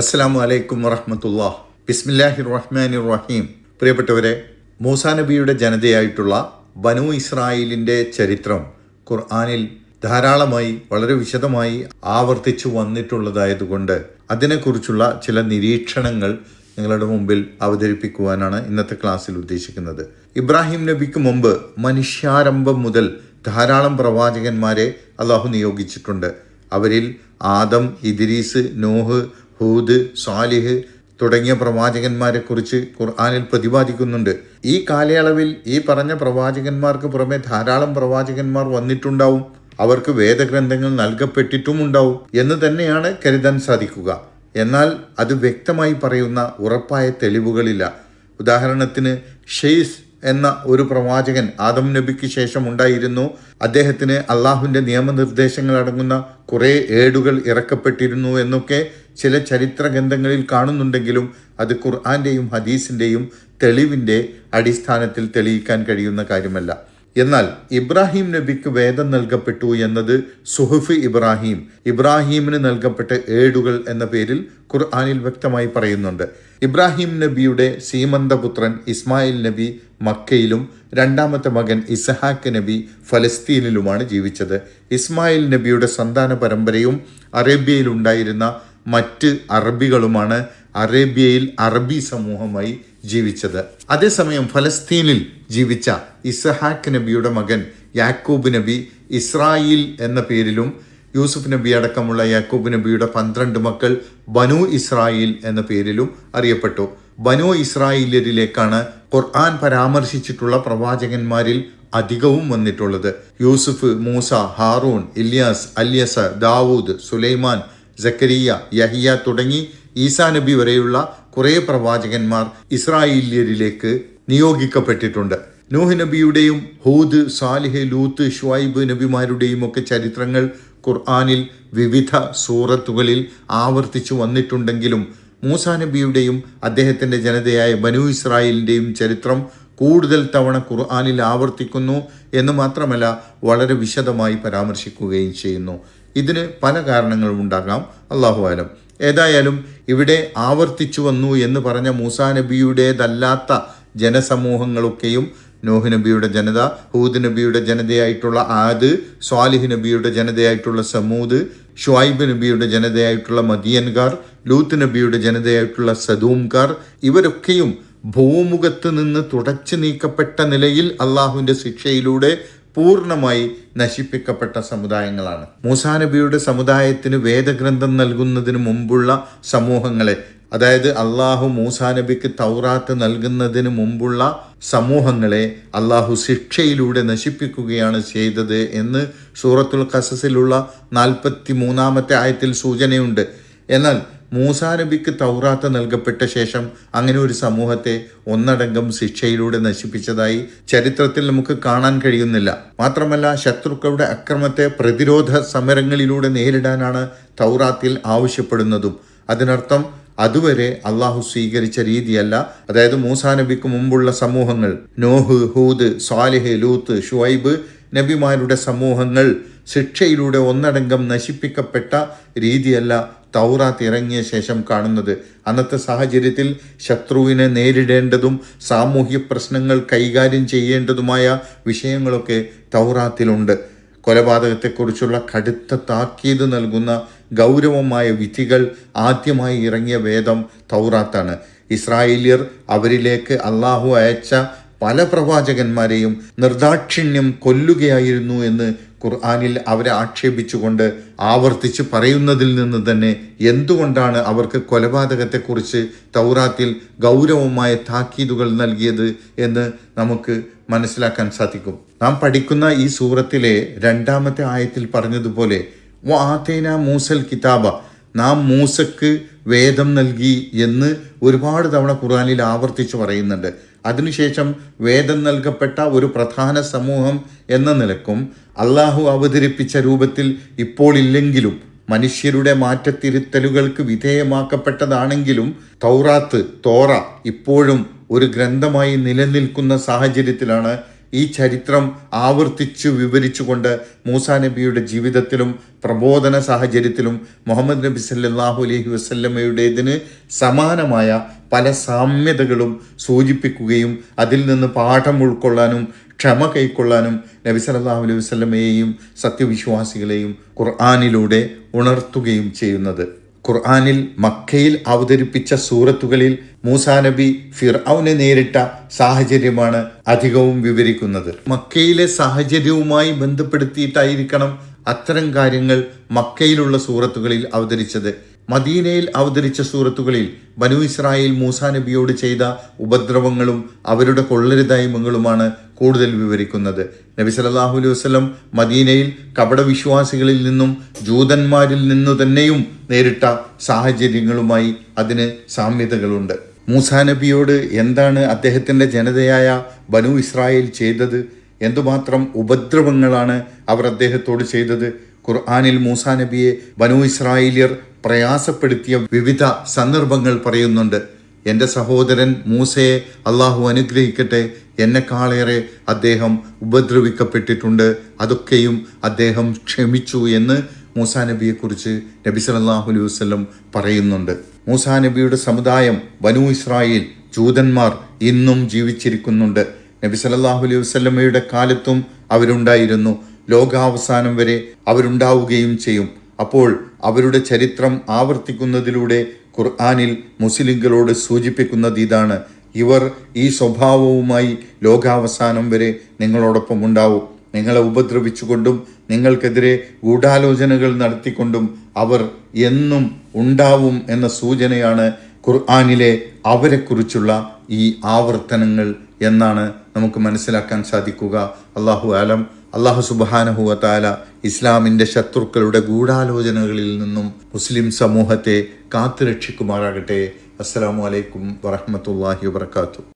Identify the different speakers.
Speaker 1: അസ്സലാമു അലൈക്കും വറഹമത്തുള്ള. ബിസ്മില്ലാഹി റഹ്മാനി റഹീം പ്രിയപ്പെട്ടവരെ മൂസാ നബിയുടെ ജനതയായിട്ടുള്ള ബനു ഇസ്രായേലിന്റെ ചരിത്രം ഖുർആാനിൽ ധാരാളമായി വളരെ വിശദമായി ആവർത്തിച്ചു വന്നിട്ടുള്ളതായതുകൊണ്ട് അതിനെക്കുറിച്ചുള്ള ചില നിരീക്ഷണങ്ങൾ നിങ്ങളുടെ മുമ്പിൽ അവതരിപ്പിക്കുവാനാണ് ഇന്നത്തെ ക്ലാസ്സിൽ ഉദ്ദേശിക്കുന്നത്. ഇബ്രാഹിം നബിക്ക് മുമ്പ് മനുഷ്യാരംഭം മുതൽ ധാരാളം പ്രവാചകന്മാരെ അള്ളാഹു നിയോഗിച്ചിട്ടുണ്ട്. അവരിൽ Adam Idris Noah Hud Salih തുടങ്ങിയ പ്രവാചകന്മാരെ കുറിച്ച് ഖുർആാനിൽ പ്രതിപാദിക്കുന്നുണ്ട്. ഈ കാലയളവിൽ ഈ പറഞ്ഞ പ്രവാചകന്മാർക്ക് പുറമെ ധാരാളം പ്രവാചകന്മാർ വന്നിട്ടുണ്ടാവും. അവർക്ക് വേദഗ്രന്ഥങ്ങൾ നൽകപ്പെട്ടിട്ടുമുണ്ടാവും എന്ന് തന്നെയാണ് കരുതാൻ സാധിക്കുക. എന്നാൽ അത് വ്യക്തമായി പറയുന്ന ഉറപ്പായ തെളിവുകളില്ല. ഉദാഹരണത്തിന് ഷെയ്സ് എന്ന ഒരു പ്രവാചകൻ ആദം നബിക്ക് ശേഷം ഉണ്ടായിരുന്നു. അദ്ദേഹത്തിന് അള്ളാഹുവിന്റെ നിയമനിർദ്ദേശങ്ങൾ അടങ്ങുന്ന കുറേ ഏടുകൾ ഇറക്കപ്പെട്ടിരുന്നു എന്നൊക്കെ ചില ചരിത്ര ഗ്രന്ഥങ്ങളിൽ കാണുന്നുണ്ടെങ്കിലും അത് ഖുർആാന്റെയും ഹദീസിന്റെയും തെളിവിന്റെ അടിസ്ഥാനത്തിൽ തെളിയിക്കാൻ കഴിയുന്ന കാര്യമല്ല. എന്നാൽ ഇബ്രാഹിം നബിക്ക് വേദം നൽകപ്പെട്ടു എന്നത് സുഹഫ് ഇബ്രാഹിം ഇബ്രാഹിമിന് നൽകപ്പെട്ട ഏടുകൾ എന്ന പേരിൽ ഖുർആാനിൽ വ്യക്തമായി പറയുന്നുണ്ട്. ഇബ്രാഹിം നബിയുടെ സീമന്തപുത്രൻ ഇസ്മായിൽ നബി മക്കയിലും രണ്ടാമത്തെ മകൻ ഇസഹാക്ക് നബി ഫലസ്തീനിലുമാണ് ജീവിച്ചത്. ഇസ്മായിൽ നബിയുടെ സന്താന പരമ്പരയും അറേബ്യയിലുണ്ടായിരുന്ന മറ്റ് അറബികളുമാണ് അറേബ്യയിൽ അറബി സമൂഹമായി ജീവിച്ചത്. അതേസമയം ഫലസ്തീനിൽ ജീവിച്ച ഇസഹാക്ക് നബിയുടെ മകൻ യാക്കൂബ് നബി ഇസ്രായേൽ എന്ന പേരിലും യൂസുഫ് നബി അടക്കമുള്ള യാക്കൂബ് നബിയുടെ പന്ത്രണ്ട് മക്കൾ ബനു ഇസ്രായേൽ എന്ന പേരിലും അറിയപ്പെട്ടു. ബനു ഇസ്രായേലിലേക്കാണ് ഖുർആൻ പരാമർശിച്ചിട്ടുള്ള പ്രവാചകന്മാരിൽ അധികവും വന്നിട്ടുള്ളത്. യൂസുഫ് മൂസ ഹാറൂൺ ഇലിയാസ് അല്യസ ദാവൂദ് സുലൈമാൻ ജക്കരിയ യഹിയ തുടങ്ങി ഈസാ നബി വരെയുള്ള കുറേ പ്രവാചകന്മാർ ഇസ്രായേലിയരിലേക്ക് നിയോഗിക്കപ്പെട്ടിട്ടുണ്ട്. നൂഹ് നബിയുടെയും ഹൂദ് സാലിഹ് ലൂത്ത് ഷുവൈബ് നബിമാരുടെയും ഒക്കെ ചരിത്രങ്ങൾ ഖുർആാനിൽ വിവിധ സൂറത്തുകളിൽ ആവർത്തിച്ചു വന്നിട്ടുണ്ടെങ്കിലും മൂസാ നബിയുടെയും അദ്ദേഹത്തിന്റെ ജനതയായ ബനു ഇസ്രായേലിന്റെയും ചരിത്രം കൂടുതൽ തവണ ഖുർആാനിൽ ആവർത്തിക്കുന്നു എന്ന് മാത്രമല്ല വളരെ വിശദമായി പരാമർശിക്കുകയും ചെയ്യുന്നു. ഇതിന് പല കാരണങ്ങളും ഉണ്ടാകാം. അള്ളാഹു ആലം ഏതായാലും ഇവിടെ ആവർത്തിച്ചു വന്നു എന്ന് പറഞ്ഞ മൂസാ നബിയുടേതല്ലാത്ത ജനസമൂഹങ്ങളൊക്കെയും നോഹ് നബിയുടെ ജനത ഹൂദ് നബിയുടെ ജനതയായിട്ടുള്ള ആദ് സ്വാലിഹ് നബിയുടെ ജനതയായിട്ടുള്ള സമൂദ് ഷുവായിബ് നബിയുടെ ജനതയായിട്ടുള്ള മദിയൻകാർ ലൂത്ത് നബിയുടെ ജനതയായിട്ടുള്ള സദൂംകാർ ഇവരൊക്കെയും ഭൂമുഖത്ത് നിന്ന് തുടച്ചു നീക്കപ്പെട്ട നിലയിൽ അള്ളാഹുവിന്റെ ശിക്ഷയിലൂടെ പൂർണമായി നശിപ്പിക്കപ്പെട്ട സമുദായങ്ങളാണ്. മൂസാനബിയുടെ സമുദായത്തിന് വേദഗ്രന്ഥം നൽകുന്നതിന് മുമ്പുള്ള സമൂഹങ്ങളെ അതായത് അള്ളാഹു മൂസാനബിക്ക് തൗറാത്ത് നൽകുന്നതിന് മുമ്പുള്ള സമൂഹങ്ങളെ അള്ളാഹു ശിക്ഷയിലൂടെ നശിപ്പിക്കുകയാണ് ചെയ്തത് എന്ന് സൂറത്തുൽ ഖസസിലുള്ള നാൽപ്പത്തി മൂന്നാമത്തെ ആയത്തിൽ സൂചനയുണ്ട്. എന്നാൽ മൂസാ നബിക്ക് തൗറാത്ത് നൽകപ്പെട്ട ശേഷം അങ്ങനെ ഒരു സമൂഹത്തെ ഒന്നടങ്കം ശിക്ഷയിലൂടെ നശിപ്പിച്ചതായി ചരിത്രത്തിൽ നമുക്ക് കാണാൻ കഴിയുന്നില്ല. മാത്രമല്ല ശത്രുക്കളുടെ അക്രമത്തെ പ്രതിരോധ സമരങ്ങളിലൂടെ നേരിടാനാണ് തൗറാത്തിൽ ആവശ്യപ്പെടുന്നതും. അതിനർത്ഥം അതുവരെ അള്ളാഹു സ്വീകരിച്ച രീതിയല്ല. അതായത് മൂസാ നബിക്ക് മുമ്പുള്ള സമൂഹങ്ങൾ Noah Hud Salih Lut Shuaib നബിമാരുടെ സമൂഹങ്ങൾ ശിക്ഷയിലൂടെ ഒന്നടങ്കം നശിപ്പിക്കപ്പെട്ട രീതിയല്ല തൗറാത്ത് ഇറങ്ങിയ ശേഷം കാണുന്നത് അന്നത്തെ സാഹചര്യത്തിൽ ശത്രുവിനെ നേരിടേണ്ടതും സാമൂഹ്യ പ്രശ്നങ്ങൾ കൈകാര്യം ചെയ്യേണ്ടതുമായ വിഷയങ്ങളൊക്കെ തൗറാത്തിലുണ്ട്. കൊലപാതകത്തെക്കുറിച്ചുള്ള കടുത്ത താക്കീത് നൽകുന്ന ഗൗരവമായ വിധികൾ ആദ്യമായി ഇറങ്ങിയ വേദം തൗറാത്താണ്. ഇസ്രായേലിയർ അവരിലേക്ക് അള്ളാഹു അയച്ച പല പ്രവാചകന്മാരെയും നിർദാക്ഷിണ്യം കൊല്ലുകയായിരുന്നു എന്ന് ഖുർആാനിൽ അവരെ ആക്ഷേപിച്ചുകൊണ്ട് ആവർത്തിച്ച് പറയുന്നതിൽ നിന്ന് തന്നെ എന്തുകൊണ്ടാണ് അവർക്ക് കൊലപാതകത്തെക്കുറിച്ച് തൗറാത്തിൽ ഗൗരവമായ താക്കീതുകൾ നൽകിയത് എന്ന് നമുക്ക് മനസ്സിലാക്കാൻ സാധിക്കും. നാം പഠിക്കുന്ന ഈ സൂറത്തിലെ രണ്ടാമത്തെ ആയത്തിൽ പറഞ്ഞതുപോലെ വാതേന മൂസൽ കിതാബ. നാം മൂസക്ക് വേദം നൽകി എന്ന് ഒരുപാട് തവണ ഖുർആാനിൽ ആവർത്തിച്ച് പറയുന്നുണ്ട്. അതിനുശേഷം വേദം നൽകപ്പെട്ട ഒരു പ്രധാന സമൂഹം എന്ന നിലക്കും അള്ളാഹു അവതരിപ്പിച്ച രൂപത്തിൽ ഇപ്പോൾ ഇല്ലെങ്കിലും മനുഷ്യരുടെ മാറ്റത്തിരുത്തലുകൾക്ക് വിധേയമാക്കപ്പെട്ടതാണെങ്കിലും തൗറാത്ത് തോറ ഇപ്പോഴും ഒരു ഗ്രന്ഥമായി നിലനിൽക്കുന്ന സാഹചര്യത്തിലാണ് ഈ ചരിത്രം ആവർത്തിച്ചു വിവരിച്ചുകൊണ്ട് മൂസാ നബിയുടെ ജീവിതത്തിലും പ്രബോധന സാഹചര്യത്തിലും മുഹമ്മദ് നബി സല്ലാഹു അലഹി വസ്ല്ലമ്മയുടേതിന് സമാനമായ പല സാമ്യതകളും സൂചിപ്പിക്കുകയും അതിൽ നിന്ന് പാഠം ഉൾക്കൊള്ളാനും ക്ഷമ കൈക്കൊള്ളാനും നബി സല്ലാഹു അലൈഹി വസ്ല്ലമ്മയെയും സത്യവിശ്വാസികളെയും ഖുർആാനിലൂടെ ഉണർത്തുകയും ചെയ്യുന്നത്. ഖുർആാനിൽ മക്കയിൽ അവതരിപ്പിച്ച സൂറത്തുകളിൽ മൂസാ നബി ഫിർഔനെ നേരിട്ട സാഹചര്യമാണ് അധികവും വിവരിക്കുന്നത്. മക്കയിലെ സാഹചര്യവുമായി ബന്ധപ്പെടുത്തിയിട്ടായിരിക്കണം അത്തരം കാര്യങ്ങൾ മക്കയിലുള്ള സൂറത്തുകളിൽ അവതരിച്ചത്. മദീനയിൽ അവതരിച്ച സൂറത്തുകളിൽ ബനു ഇസ്രായേൽ മൂസാ നബിയോട് ചെയ്ത ഉപദ്രവങ്ങളും അവരുടെ കൊള്ളരുതായ്മകളുമാണ് കൂടുതൽ വിവരിക്കുന്നത്. നബി സല്ലല്ലാഹു അലൈഹി വസല്ലം മദീനയിൽ കപടവിശ്വാസികളിൽ നിന്നും ജൂതന്മാരിൽ നിന്നു തന്നെയും നേരിട്ട സാഹചര്യങ്ങളുമായി അതിന് സാമ്യതകളുണ്ട്. മൂസാ നബിയോട് എന്താണ് അദ്ദേഹത്തിന്റെ ജനതയായ ബനു ഇസ്രായേൽ ചെയ്തത്? എന്തുമാത്രം ഉപദ്രവങ്ങളാണ് അവർ അദ്ദേഹത്തോട് ചെയ്തത്? ഖുർആാനിൽ മൂസാ നബിയെ ബനു ഇസ്രായേലിയർ പ്രയാസപ്പെടുത്തിയ വിവിധ സന്ദർഭങ്ങൾ പറയുന്നുണ്ട്. എന്റെ സഹോദരൻ മൂസയെ അള്ളാഹു അനുഗ്രഹിക്കട്ടെ. എന്നെക്കാളേറെ അദ്ദേഹം ഉപദ്രവിക്കപ്പെട്ടിട്ടുണ്ട്. അതൊക്കെയും അദ്ദേഹം ക്ഷമിച്ചു എന്ന് മൂസാ നബിയെക്കുറിച്ച് നബി സല്ലല്ലാഹു അലൈഹി വസ്ലം പറയുന്നുണ്ട്. മൂസാ നബിയുടെ സമുദായം ബനു ഇസ്രായേൽ ജൂതന്മാർ ഇന്നും ജീവിച്ചിരിക്കുന്നുണ്ട്. നബി സല്ലല്ലാഹു അലൈഹി വസ്ലമയുടെ കാലത്തും അവരുണ്ടായിരുന്നു. ലോകാവസാനം വരെ അവരുണ്ടാവുകയും ചെയ്യും. അപ്പോൾ അവരുടെ ചരിത്രം ആവർത്തിക്കുന്നതിലൂടെ ഖുർആാനിൽ മുസ്ലിങ്ങളോട് സൂചിപ്പിക്കുന്നത് ഇതാണ്. ഇവർ ഈ സ്വഭാവവുമായി ലോകാവസാനം വരെ നിങ്ങളോടൊപ്പം ഉണ്ടാവും. നിങ്ങളെ ഉപദ്രവിച്ചുകൊണ്ടും നിങ്ങൾക്കെതിരെ ഗൂഢാലോചനകൾ നടത്തിക്കൊണ്ടും അവർ എന്നും ഉണ്ടാവും എന്ന സൂചനയാണ് ഖുർആാനിലെ അവരെക്കുറിച്ചുള്ള ഈ ആവർത്തനങ്ങൾ എന്നാണ് നമുക്ക് മനസ്സിലാക്കാൻ സാധിക്കുക. അള്ളാഹു ആലം. അള്ളാഹു സുബാനഹുവത്താല ഇസ്ലാമിന്റെ ശത്രുക്കളുടെ ഗൂഢാലോചനകളിൽ നിന്നും മുസ്ലിം സമൂഹത്തെ കാത്തുരക്ഷിക്കുമാറാകട്ടെ. അസ്സാം വലൈക്കും വറഹമത്തല്ലാഹി വാത്തു